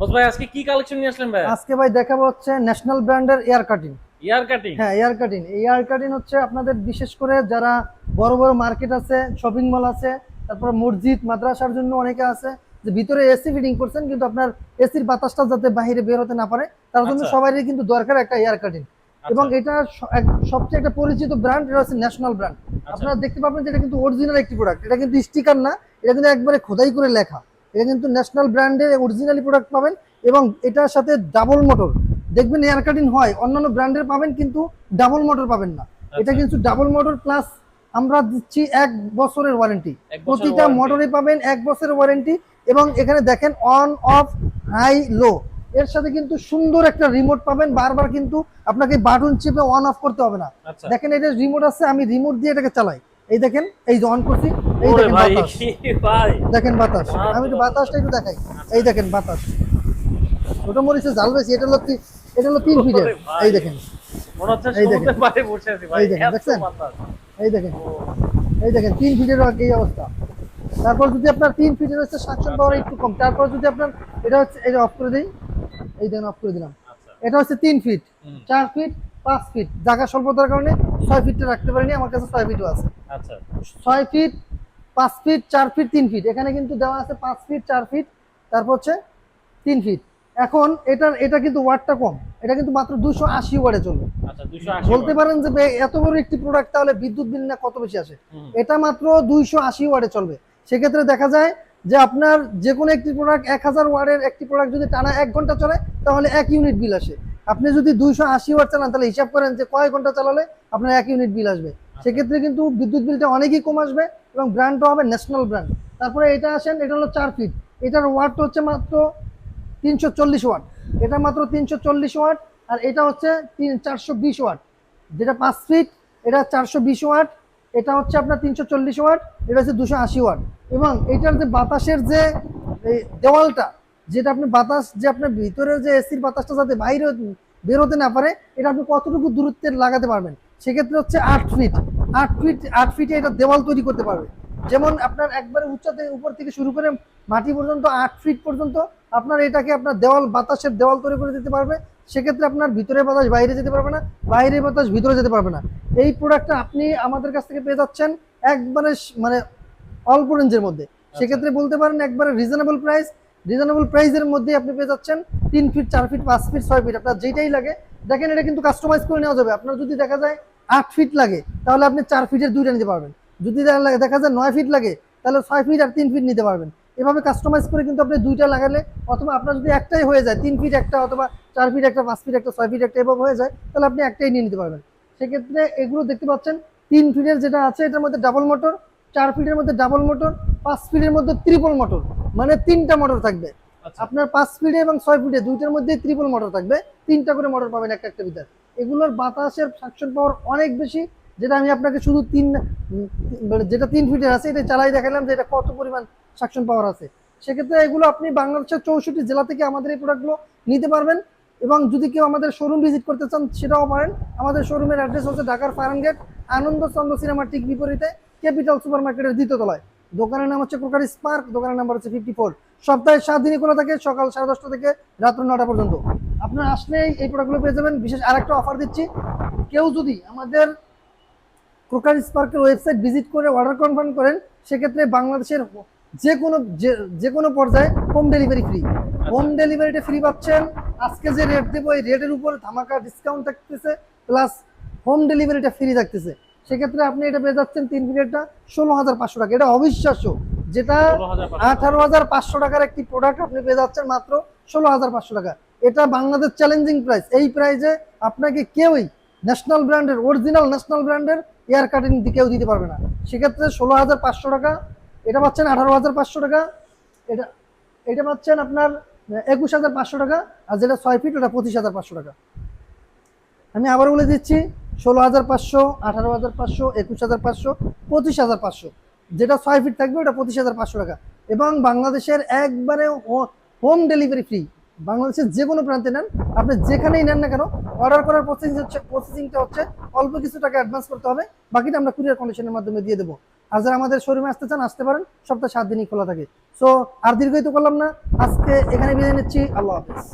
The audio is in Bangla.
বস ভাই আজকে কি কালেকশন নিয়ে আসলেন ভাই? আজকে ভাই দেখাবো হচ্ছে ন্যাশনাল ব্র্যান্ডের এয়ার কাটিং ইয়ার কাটিং হ্যাঁ এয়ার কাটিং এয়ার কাটিং হচ্ছে আপনাদের বিশেষ করে যারা বড় বড় মার্কেট আছে শপিং মল আছে তারপর মসজিদ মাদ্রাসার জন্য অনেকে আছে যে ভিতরে এসি ফিটিং করছেন কিন্তু আপনার এসির বাতাসটা যাতে বাইরে বের হতে না পারে তার জন্য আচ্ছা। সবারই কিন্তু দরকার একটা এয়ার কাটিং এবং এটা সবচেয়ে একটা পরিচিত ব্র্যান্ড এটা হচ্ছে ন্যাশনাল ব্র্যান্ড আপনারা দেখতে পাবেন যে এটা কিন্তু অরিজিনাল একটি প্রোডাক্ট এটা কিন্তু স্টিকার না এটা কিন্তু একবারে খোদাই করে লেখা। এটা কিন্তু ন্যাশনাল ব্র্যান্ডের অরিজিনালি প্রোডাক্ট পাবেন এবং এটার সাথে ডাবল মোটর দেখবেন এয়ার কাটিং হয় অন্যান্য ব্র্যান্ডের পাবেন কিন্তু ডাবল মোটর পাবেন না। এটা কিন্তু ডাবল মোটর প্লাস আমরা দিচ্ছি এক বছরের ওয়ারেন্টি প্রতিটা। মোটরে পাবেন এক বছরের ওয়ারেন্টি এবং এখানে দেখেন অন অফ হাই লো এর সাথে কিন্তু সুন্দর একটা রিমোট পাবেন বারবার কিন্তু আপনাকে বাটন চেপে অন অফ করতে হবে না। আচ্ছা। দেখেন এটা রিমোট আছে আমি রিমোট দিয়ে এটাকে চালাই। এই দেখেন এই যে অন করছি এই দেখেন বাতাস। দেখেন বাতাস। আমি একটু বাতাসটা একটু দেখাই। এই দেখেন বাতাস। ছোট মরিচে জাল বেশি এটা হলো এটা হলো তিন ফিটের এই দেখেন। হচ্ছে এই দেখেন। সমুদ্রের পাড়ে বসে আছি ভাই এই দেখেন, দেখছেন? বাতাস। এই দেখেন। এই দেখেন তিন ফিটের এই অবস্থা। তারপর যদি আপনার তিন ফিটের হচ্ছে সাকশন পাওয়ার একটু কম। তারপর যদি আপনার এটা হচ্ছে এটা অফ করে দিই। এই দেখেন অফ করে দিলাম। আচ্ছা। এটা হচ্ছে তিন ফিট চার ফিট পাঁচ ফিট জায়গা স্বল্পতার কারণে ছয় ফিটটা রাখতে পারিনি আমার কাছে ছয় ফিটও আছে। আচ্ছা। ছয় ফিট পাঁচ ফিট চার ফিট তিন ফিট এখানে কিন্তু দেওয়া আছে পাঁচ ফিট চার ফিট তারপর হচ্ছে তিন ফিট এখন এটার এটা কিন্তু ওয়াটটা কম। এটা কিন্তু মাত্র দুশো আশি ওয়ার্ডে চলবে। আচ্ছা 280 বলতে পারেন যে এত বড় একটি প্রোডাক্ট তাহলে বিদ্যুৎ বিল না কত বেশি আসে? এটা মাত্র দুইশো আশি ওয়ার্ডে চলবে। সেক্ষেত্রে দেখা যায় যে আপনার যে কোনো একটি প্রোডাক্ট এক হাজার ওয়ার্ডের একটি প্রোডাক্ট যদি টানা এক ঘণ্টা চলে তাহলে এক ইউনিট বিল আসে। আপনি যদি দুইশো আশি ওয়াট চালান তাহলে হিসাব করেন যে কয় ঘণ্টা চালালে আপনার এক ইউনিট বিল আসবে। সেক্ষেত্রে কিন্তু বিদ্যুৎ বিলটা অনেকই কম আসবে এবং ব্র্যান্ডটা হবে ন্যাশনাল ব্র্যান্ড তারপরে এটা আসেন, এটা হলো চার ফিট এটার ওয়াটটা হচ্ছে মাত্র তিনশো চল্লিশ ওয়াট এটা মাত্র তিনশো চল্লিশ ওয়াট আর এটা হচ্ছে তিন, চারশো বিশ ওয়াট যেটা পাঁচ ফিট এটা চারশো বিশ ওয়াট এটা হচ্ছে আপনার তিনশো চল্লিশ ওয়াট এটা হচ্ছে দুশো আশি ওয়াট এবং এটার যে বাতাসের যে দেওয়ালটা, যেটা আপনি বাতাস, যে আপনার ভিতরে যে এসির বাতাসটা যাতে বাইরে বেরোতে না পারে, এটা আপনি কতটুকু দূরত্বে লাগাতে পারবেন? সেক্ষেত্রে হচ্ছে আট ফিট আট ফিট আট ফিটে এটা দেওয়াল তৈরি করতে পারবে। যেমন আপনার একবারে উচ্চতে উপর থেকে শুরু করে মাটি পর্যন্ত আট ফিট পর্যন্ত আপনার এটাকে আপনার দেওয়াল বাতাসের দেওয়াল তৈরি করে দিতে পারবে। সেক্ষেত্রে আপনার ভিতরে বাতাস বাইরে যেতে পারবে না বাইরে বাতাস ভিতরে যেতে পারবে না। এই প্রোডাক্টটা আপনি আমাদের কাছ থেকে পেয়ে যাচ্ছেন একবারে মানে অল্প রেঞ্জের মধ্যে। সেক্ষেত্রে বলতে পারেন একবারে রিজনেবল প্রাইস রিজনেবল প্রাইসের মধ্যে আপনি পেয়ে যাচ্ছেন তিন ফিট চার ফিট পাঁচ ফিট ছয় ফিট আপনার যেটাই লাগে। দেখেন, এটা কিন্তু কাস্টমাইজ করে নেওয়া যাবে। আপনার যদি দেখা যায় আট ফিট লাগে, তাহলে আপনি চার ফিটের দুইটা নিতে পারবেন। যদি দেখা যায় নয় ফিট লাগে, তাহলে ছয় ফিট আর তিন ফিট নিতে পারবেন। এভাবে কাস্টমাইজ করে কিন্তু আপনি দুইটা লাগালে, অথবা আপনার যদি একটাই হয়ে যায়, তিন ফিট একটা অথবা চার ফিট একটা, পাঁচ ফিট একটা, ছয় ফিট একটা, এভাবে হয়ে যায়, তাহলে আপনি একটাই নিয়ে নিতে পারবেন। সেক্ষেত্রে এগুলো দেখতে পাচ্ছেন, তিন ফিটের যেটা আছে, এটার মধ্যে ডাবল মোটর চার ফিটের মধ্যে ডাবল মোটর পাঁচ ফিটের মধ্যে ত্রিপল মোটর মানে তিনটা মোটর থাকবে। আচ্ছা। আপনার পাঁচ ফিটে এবং ছয় ফিটে দুইটার মধ্যে ত্রিপল মোটর থাকবে। তিনটা করে মোটর পাবেন একটা একটা ভিতর এগুলোর বাতাসের সাকশন পাওয়ার অনেক বেশি যেটা আমি আপনাকে শুধু তিন মানে যেটা তিন ফিটের আছে এটা চালাই দেখালাম যে এটা কত পরিমাণ সাকশন পাওয়ার আছে। সেক্ষেত্রে এগুলো আপনি বাংলাদেশের চৌষট্টি জেলা থেকে আমাদের এই প্রোডাক্টগুলো নিতে পারবেন এবং যদি কেউ আমাদের শোরুম ভিজিট করতে চান সেটাও পারেন। আমাদের শোরুমের অ্যাড্রেস হচ্ছে ঢাকার ফার্ম গেট আনন্দচন্দ্র সিনেমার ঠিক বিপরীতে ক্যাপিটাল সুপার মার্কেটের দ্বিতীয় তলায়। দোকানের নাম হচ্ছে ক্রোকারি স্পার্ক দোকানের নাম্বার হচ্ছে ফিফটি ফোর। সপ্তাহে সাত দিনই খোলা থাকে সকাল সাড়ে দশটা থেকে রাত্র নটা পর্যন্ত। আপনার আসলেই এই প্রোডাক্টগুলো পেয়ে যাবেন। বিশেষ আরেকটা অফার দিচ্ছি। কেউ যদি আমাদের ক্রোকারি স্পার্কের ওয়েবসাইট ভিজিট করে অর্ডার কনফার্ম করেন সেক্ষেত্রে বাংলাদেশের যে কোনো যে- যে কোনো পর্যায়ে হোম ডেলিভারি ফ্রি হোম ডেলিভারিটা ফ্রি পাচ্ছেন। আজকে যে রেট দেবো এই রেটের উপর ধামাকা ডিসকাউন্ট থাকতেছে প্লাস হোম ডেলিভারিটা ফ্রি থাকতেছে। সেক্ষেত্রে আপনি এটা পেয়ে যাচ্ছেন তিন মিনিটটা ষোলো হাজার পাঁচশো টাকা। এটা অবিশ্বাস্য। যেটা আঠারো হাজার পাঁচশো টাকার একটি প্রোডাক্ট আপনি পেয়ে যাচ্ছেন মাত্র ষোলো হাজার পাঁচশো টাকা। এটা বাংলাদেশ চ্যালেঞ্জিং প্রাইস এই প্রাইসে আপনাকে কেউই ন্যাশনাল ব্র্যান্ডের অরিজিনাল ন্যাশনাল ব্র্যান্ডের এয়ার কাটিং কেউ দিতে পারবে না। সেক্ষেত্রে ষোলো হাজার পাঁচশো টাকা এটা পাচ্ছেন আঠারো হাজার পাঁচশো টাকা। এটা এটা পাচ্ছেন আপনার একুশ হাজার পাঁচশো টাকা আর যেটা ছয় ফিট ওটা পঁচিশ হাজার পাঁচশো টাকা। আমি আবার বলে দিচ্ছি ষোলো হাজার পাঁচশো, আঠারো হাজার পাঁচশো, একুশ হাজার পাঁচশো, পঁচিশ হাজার পাঁচশো। যেটা ছয় ফিট থাকবে, ওটা পঁচিশ হাজার পাঁচশো টাকা। এবং বাংলাদেশের একবারে হোম ডেলিভারি ফ্রি বাংলাদেশের যে কোনো প্রান্তে নেন, আপনি যেখানেই নেন না কেন অর্ডার করার প্রসেসিং হচ্ছে প্রসেসিংটা হচ্ছে, অল্প কিছু টাকা অ্যাডভান্স করতে হবে, বাকিটা আমরা কুরিয়ার কন্ডিশনের মাধ্যমে দিয়ে দেবো। আর যারা আমাদের শোরুমে আসতে চান, আসতে পারেন, সপ্তাহে সাত দিনই খোলা থাকে। সো আর দীর্ঘায়িত করলাম না, আজকে এখানে বিদায় নিচ্ছি, আল্লাহ হাফেজ।